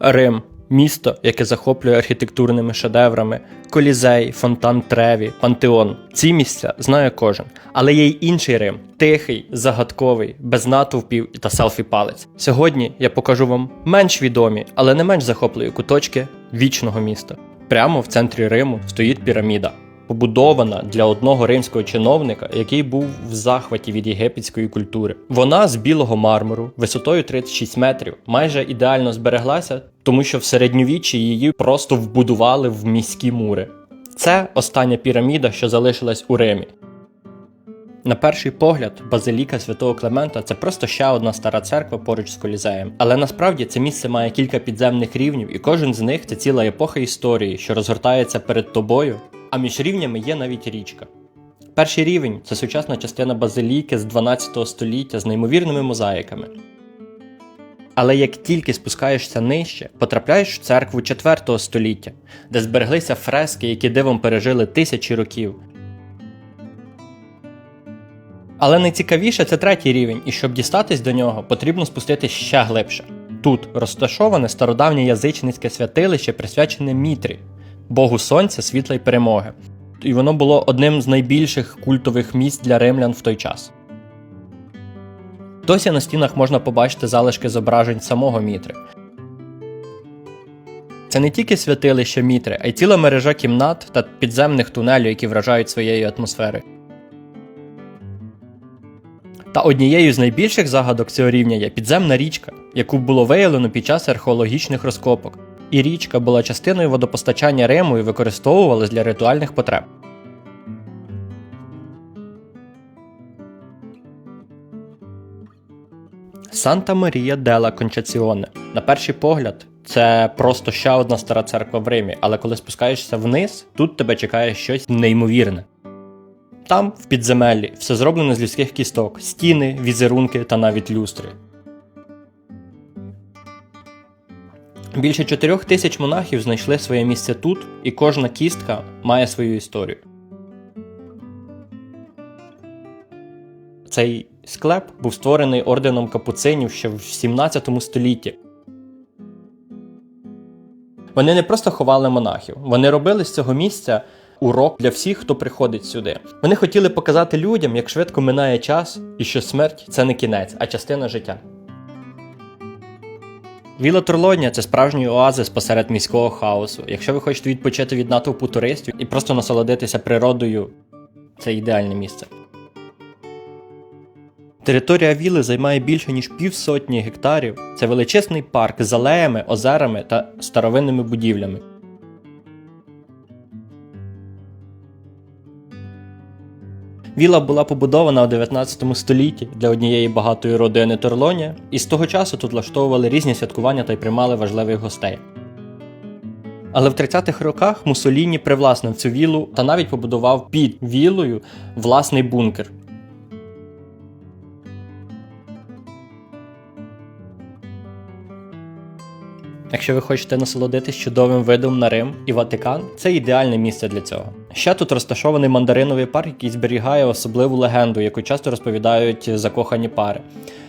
Рим місто, яке захоплює архітектурними шедеврами, колізей, фонтан Треві, пантеон. Ці місця знає кожен. Але є й інший Рим тихий, загадковий, без натовпів та селфі палець. Сьогодні я покажу вам менш відомі, але не менш захопливі куточки вічного міста. Прямо в центрі Риму стоїть піраміда. Побудована для одного римського чиновника, який був в захваті від єгипетської культури. Вона з білого мармуру, висотою 36 метрів, майже ідеально збереглася, тому що в середньовіччі її просто вбудували в міські мури. Це остання піраміда, що залишилась у Римі. На перший погляд, базиліка святого Клемента це просто ще одна стара церква поруч з колізеєм. Але насправді це місце має кілька підземних рівнів, і кожен з них це ціла епоха історії, що розгортається перед тобою. А між рівнями є навіть річка. Перший рівень це сучасна частина базиліки з 12 століття з неймовірними мозаїками. Але як тільки спускаєшся нижче, потрапляєш в церкву 4 століття, де збереглися фрески, які дивом пережили тисячі років. Але найцікавіше це третій рівень, і щоб дістатись до нього, потрібно спуститись ще глибше. Тут розташоване стародавнє язичницьке святилище, присвячене Мітрі, богу сонця, світла й перемоги. І воно було одним з найбільших культових місць для римлян в той час. Досі на стінах можна побачити залишки зображень самого Мітри. Це не тільки святилище Мітри, а й ціла мережа кімнат та підземних тунелів, які вражають своєю атмосферою. Та однією з найбільших загадок цього рівня є підземна річка, яку було виявлено під час археологічних розкопок. І річка була частиною водопостачання Риму і використовувалась для ритуальних потреб. Санта Марія Дела Кончаціоне. На перший погляд, це просто ще одна стара церква в Римі, але коли спускаєшся вниз, тут тебе чекає щось неймовірне. Там, в підземеллі, все зроблено з людських кісток, стіни, візерунки та навіть люстри. Більше чотирьох тисяч монахів знайшли своє місце тут, і кожна кістка має свою історію. Цей склеп був створений орденом капуцинів ще в 17 столітті. Вони не просто ховали монахів, вони робили з цього місця урок для всіх, хто приходить сюди. Вони хотіли показати людям, як швидко минає час, і що смерть це не кінець, а частина життя. Віла Турлонія це справжній оазис посеред міського хаосу. Якщо ви хочете відпочити від натовпу туристів і просто насолодитися природою, це ідеальне місце. Територія віли займає більше ніж півсотні гектарів. Це величезний парк з алеями, озерами та старовинними будівлями. Віла була побудована у 19 столітті для однієї багатої родини Торлонія, і з того часу тут влаштовували різні святкування та й приймали важливих гостей. Але в 30-х роках Мусоліні привласнив цю вілу та навіть побудував під вілою власний бункер. Якщо ви хочете насолодитись чудовим видом на Рим і Ватикан, це ідеальне місце для цього. Ще тут розташований мандариновий парк, який зберігає особливу легенду, яку часто розповідають закохані пари.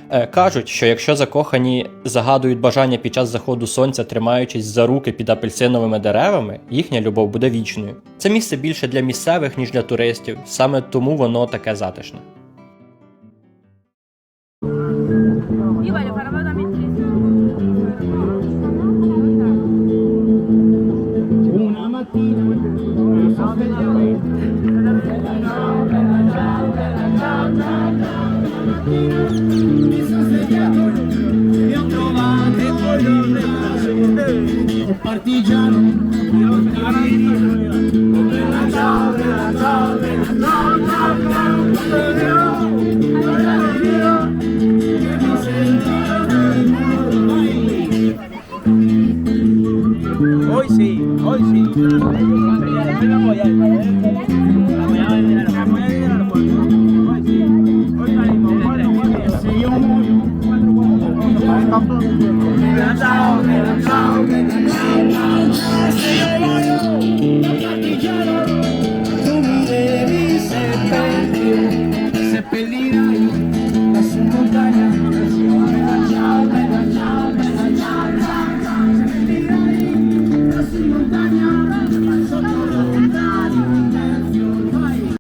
Е, Кажуть, що якщо закохані загадують бажання під час заходу сонця, тримаючись за руки під апельсиновими деревами, їхня любов буде вічною. Це місце більше для місцевих, ніж для туристів, саме тому воно таке затишне. Partigiano Bella ciao, bella ciao, bella ciao, ciao, ciao, ciao, che mi sento vai. Hoy sí, hoy sí.